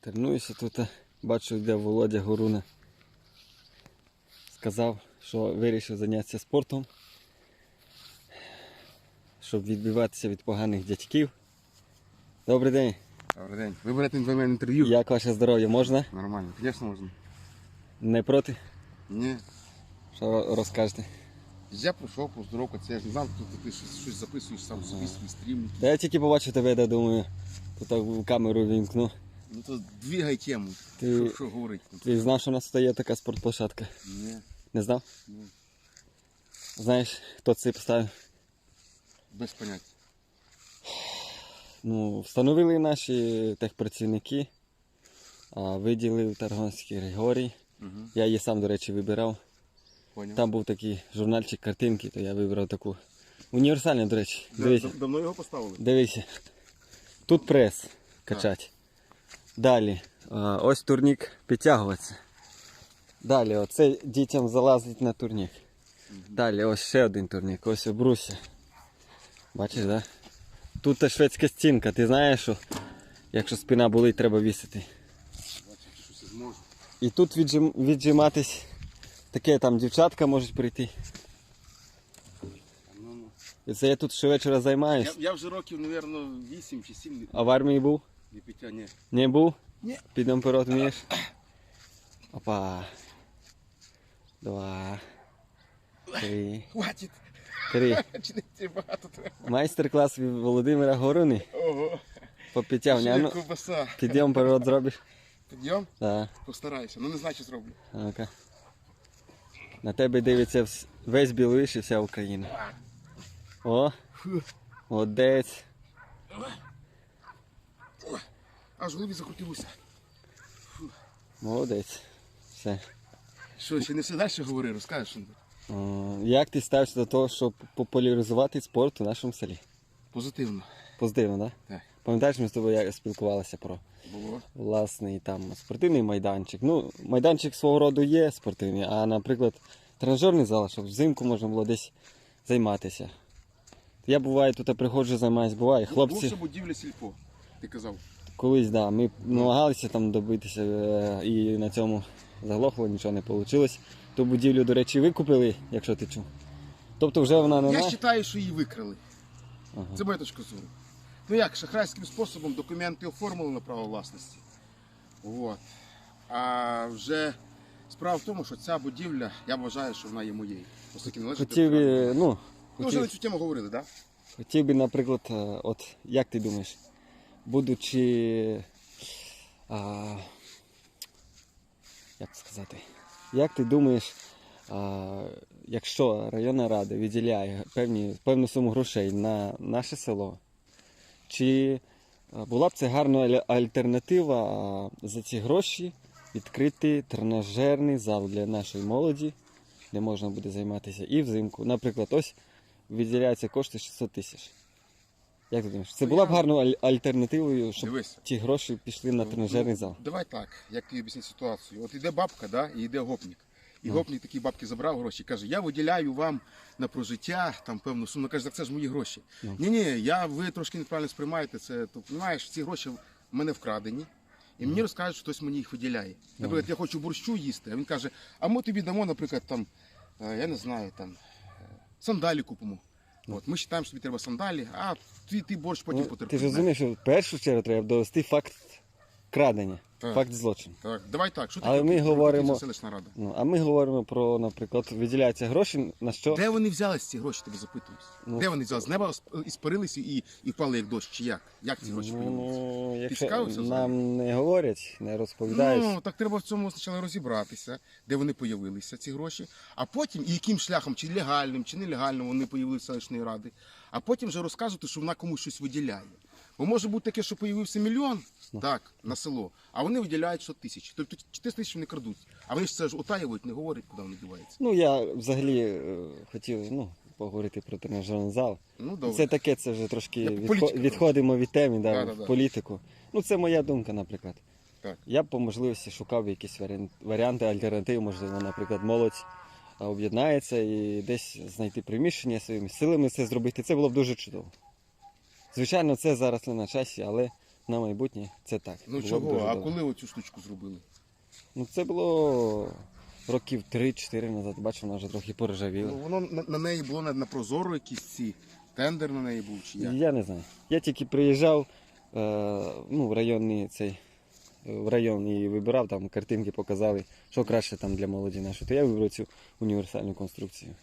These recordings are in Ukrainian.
Тренуюся тут. Бачу, йде Володя Горуна. Сказав, що вирішив зайнятися спортом, щоб відбиватися від поганих дядьків. Добрий день. Добрий день. Ви берете від мене інтерв'ю? Як ваше здоров'я? Можна? Нормально. Звісно, можна. Не проти? Ні. Що розкажете? Я прийшов поздоровкатися, я ж не знав, тут ти щось, щось записуєш сам собі свій стрім. Та я тільки побачив тебе, я думаю, тут камеру вімкну. Ну то двигай тему. Ти- Що, що говорить? Ти знав, що у нас тут є така спортплощадка? Ні. Не знав? Ні. Знаєш, хто це поставив? Без поняття. Ну, встановили наші техпрацівники, а, виділив Таргонський Григорій. Угу. Я її сам, до речі, вибирав. Поняв. Там був такий журнальчик картинки, то я вибрав таку. Універсальну, до речі. Дивіться. Давно його поставили? Дивіться. Тут прес качать. Далі. Ось турнік підтягуватися. Далі, оце дітям залазить на турнік. Далі ось ще один турнік, ось обруся. Бачиш, да? Тут та шведська стінка, ти знаєш, що якщо спина болить, треба вісити. Я. І тут віджим, віджиматись, таке там дівчатка можуть прийти. І це я тут щовечора Я, займаюсь. я вже років, мабуть, 8 чи 7 А в армії був? Не пиття, ні. Не був? Ні. Підемо вперед вмієш? Опа. Два. Три. Хватить. Три. Майстер-клас від Володимира Горуни Ого. по підтягуванню. А ну, ковбаса. підйом вперед зробиш. Підйом? Так. Постараюся. Ну не знаю, що зроблю. Ну-ка. На тебе дивиться вс- весь Біловіж і вся Україна. О! Молодець. Аж в голові закрутилося. Молодець. Все. Що, ще не все далі говори, розкажеш що О, Як ти ставишся до того, щоб популяризувати спорт у нашому селі? Позитивно. Позитивно, так? Так. Пам'ятаєш, ми з тобою як спілкувалися про Було. власний там спортивний майданчик. Ну, майданчик свого роду є спортивний, а, наприклад, тренажерний зал, щоб взимку можна було десь займатися. Я буває тут приходжу, займаюсь, буває. Хлопці Бувша будівля сільпо, ти казав. Колись, да, ми намагалися там добитися е, і на цьому заглохло, нічого не вийшло. Ту будівлю, до речі, викупили, якщо ти чув. Тобто вже вона не Я вважаю, що її викрали. Ага. Це моя точка зору. Ну як, шахрайським способом документи оформили на право власності. От. А вже справа в тому, що ця будівля, я вважаю, що вона є моєю. Оскільки належить Хотів би, ну, Ну, вже на хотів, цю тему говорили, так? хотів би, наприклад, е, от як ти думаєш, будучи. А, як сказати? Як ти думаєш, а, якщо районна рада виділяє певні, певну суму грошей на наше село, чи була б це гарна альтернатива за ці гроші відкрити тренажерний зал для нашої молоді, де можна буде займатися і взимку. Наприклад, ось виділяються кошти 600 тисяч. Як ти думаєш? Це Ну, була б гарною аль- альтернативою, щоб Дивись. ті гроші пішли на тренажерний зал. Ну, Давай так, як тобі об'яснити ситуацію. От іде бабка, да, і йде гопник. І гопник такі бабки забрав гроші, каже, я виділяю вам на прожиття там певну суму. Каже, так це ж мої гроші. Ні, ні, я ви трошки неправильно сприймаєте це. То розумієш, ці гроші в мене вкрадені. І мені розкажуть, що хтось мені їх виділяє. Наприклад, я хочу борщу їсти, а він каже, а ми тобі дамо, наприклад, там, е, я не знаю, там е, сандалі купимо. От, ми вважаємо, що тобі треба сандалі, а ти, ти борщ потім Ну, потерпиш. ти ж розумієш, що в першу чергу треба довести факт крадення, Так. факт злочину. Так, давай так, що Але ми крутиш, говоримо- селищна рада? Ну, а ми говоримо про, наприклад, виділяються гроші на що? Де вони взялись ці гроші, тебе запитують? Ну. Де вони взялись? З неба іспарилися і, і впали як дощ, чи як? Як ці гроші появилися? Ну, якщо цікавився нам не говорять, не розповідають. Ну, так треба в цьому спочатку розібратися, де вони появилися, ці гроші, а потім, і яким шляхом, чи легальним, чи нелегальним вони появилися селищної ради, а потім вже розказувати, що вона комусь щось виділяє. Бо може бути таке, що появився мільйон так, на село, а вони виділяють 100 тисяч. Тобто 400 тисяч вони крадуть. А вони ж це ж утаюють, не говорять, куди вони діваються. Ну, я взагалі е, хотів ну, поговорити про тренажерний зал. Ну, добре. Це таке, це вже трошки Я відхо- політика. відходимо від теми, да, Да-да-да. в політику. Ну, це моя думка, наприклад. Так. Я б по можливості шукав якісь варіан- варіанти, альтернатив, можливо, наприклад, молодь об'єднається і десь знайти приміщення своїми силами це зробити. Це було б дуже чудово. Звичайно, це зараз не на часі, але на майбутнє це так. Ну Було чого? А коли оцю штучку зробили? Ну це було років 3-4 назад. Бачив, вона вже трохи поржавіла. Ну, воно на, на неї було на, на прозоро якісь ці. Тендер на неї був чи як? Я не знаю. Я тільки приїжджав е, ну, в районний цей. В район і вибирав, там картинки показали, що краще там для молоді нашої. То я вибрав цю універсальну конструкцію.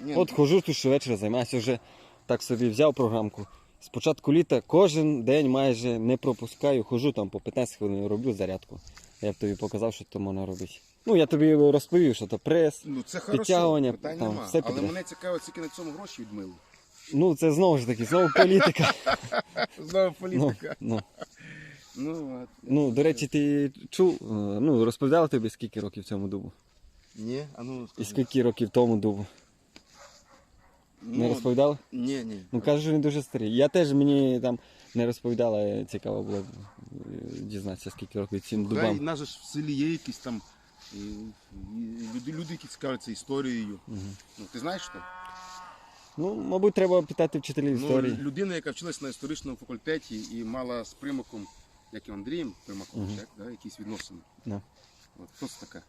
Ні, От хожу тут щовечора, займаюся вже так собі взяв програмку. З початку літа кожен день майже не пропускаю, хожу там по 15 хвилин, роблю зарядку. Я б тобі показав, що то можна робити. Ну, я тобі розповів, що то прес. ну це хорошо, підтягування, питань там, нема. все Але мене цікаво, скільки на цьому гроші відмили. Ну, це знову ж таки, знову політика. Знову Ну, політика. ну. Ну, от. ну, до речі, ти чув, е, ну, розповідав тобі, скільки років цьому дубу? Ні, а ну І скажи. скільки років тому дубу? Не Ну, розповідали? Ні, ні. Ну кажуть, що він дуже старий. Я теж мені там не розповідала, цікаво було б, е, дізнатися, скільки років цим Хай дубам. в нас же ж в селі є якісь там і, і люди, люди, які цікавляться історією. Ну, ти знаєш що? Ну, мабуть, треба питати вчителів Ну, історії. людина, яка вчилась на історичному факультеті і мала з примаком, як і Андрієм Примаком, так, да, якісь відносини. Ну. От, хто це така?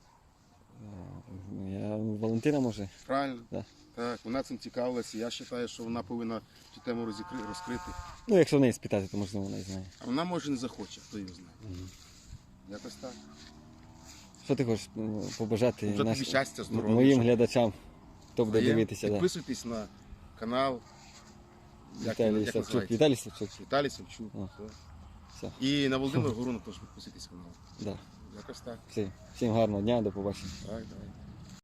Я Валентина може. Правильно? Да. Так, вона цим цікавилася. Я вважаю, що вона повинна цю тему розікри- розкрити. Ну, якщо в неї спитати, то можливо вона і знає. А вона може не захоче, хто його знає. Якось так. Що ти хочеш ну, побажати Бажати наш- щастя, здоров'я, моїм щоб- глядачам, хто буде дивитися? Да. Підписуйтесь на канал. Як, Віталій як Савчук. Віталій Савчук. Віталій Савчук. О. все. Все. І на Володимир Горуна теж підписуйтесь канал. Да. Якось так. Всім, всім гарного дня, до побачення. Так, давай.